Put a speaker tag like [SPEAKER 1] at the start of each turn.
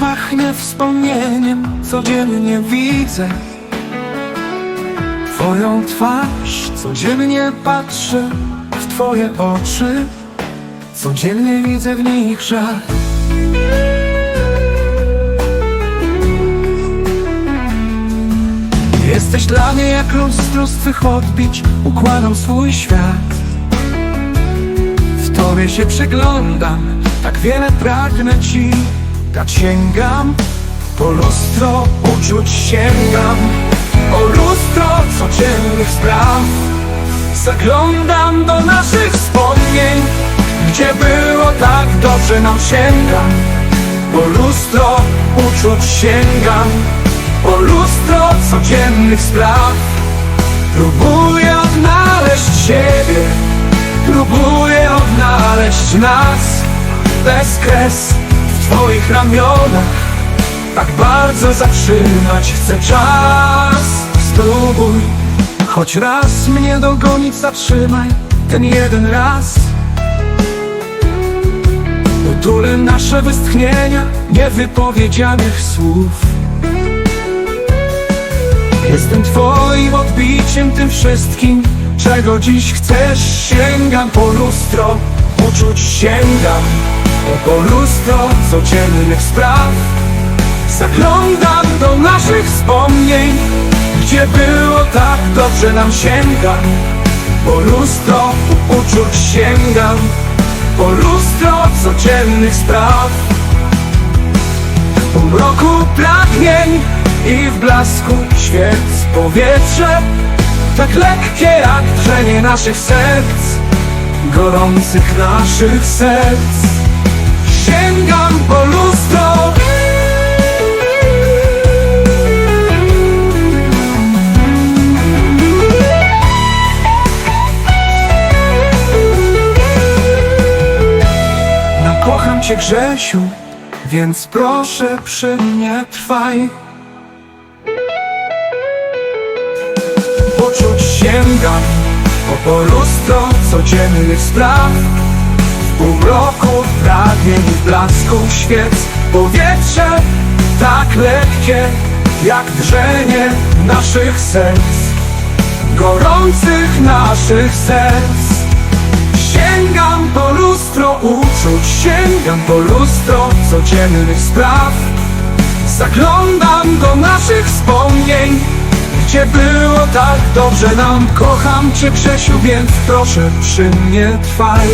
[SPEAKER 1] pachnie wspomnieniem Codziennie widzę. Twoją twarz Codziennie patrzę w Twoje oczy. Codziennie widzę w nich żal. Jesteś dla mnie jak lustro z twych odbić Układam swój świat. W tobie się przyglądam Tak wiele pragnę ci Tak sięgam Po lustro uczuć sięgam. O lustro codziennych spraw Zaglądam do naszych wspomnień Gdzie było tak dobrze nam sięgam. Po lustro uczuć sięgam Po lustro codziennych spraw. Próbuję odnaleźć siebie Próbuję odnaleźć nas. Bez kres twoich ramionach. Tak bardzo zatrzymać chcę czas. Spróbuj Choć raz mnie dogonić zatrzymaj Ten jeden raz. Utulę nasze westchnienia Niewypowiedzianych słów. Jestem twoim odbiciem tym wszystkim Czego dziś chcesz. Sięgam po lustro Uczuć sięgam Po lustro codziennych spraw. Zaglądam do naszych wspomnień Gdzie było tak dobrze nam sięgam Po lustro uczuć sięgam Po lustro codziennych spraw. W półmroku pragnień i w blasku świec Powietrze tak lekkie jak drzenie naszych serc Gorących naszych serc Sięgam po lustro. Nakocham cię Grzesiu, więc proszę przy mnie trwaj. Poczuć sięgam po polustro codziennych spraw W półmroku pragnień w blasku świec Powietrze tak lekkie jak drzenie naszych serc Gorących naszych serc. Sięgam po lustro uczuć Sięgam po lustro codziennych spraw. Zaglądam do naszych wspomnień Gdzie było tak dobrze nam. Kocham Cię Grzesiu, więc proszę przy mnie trwaj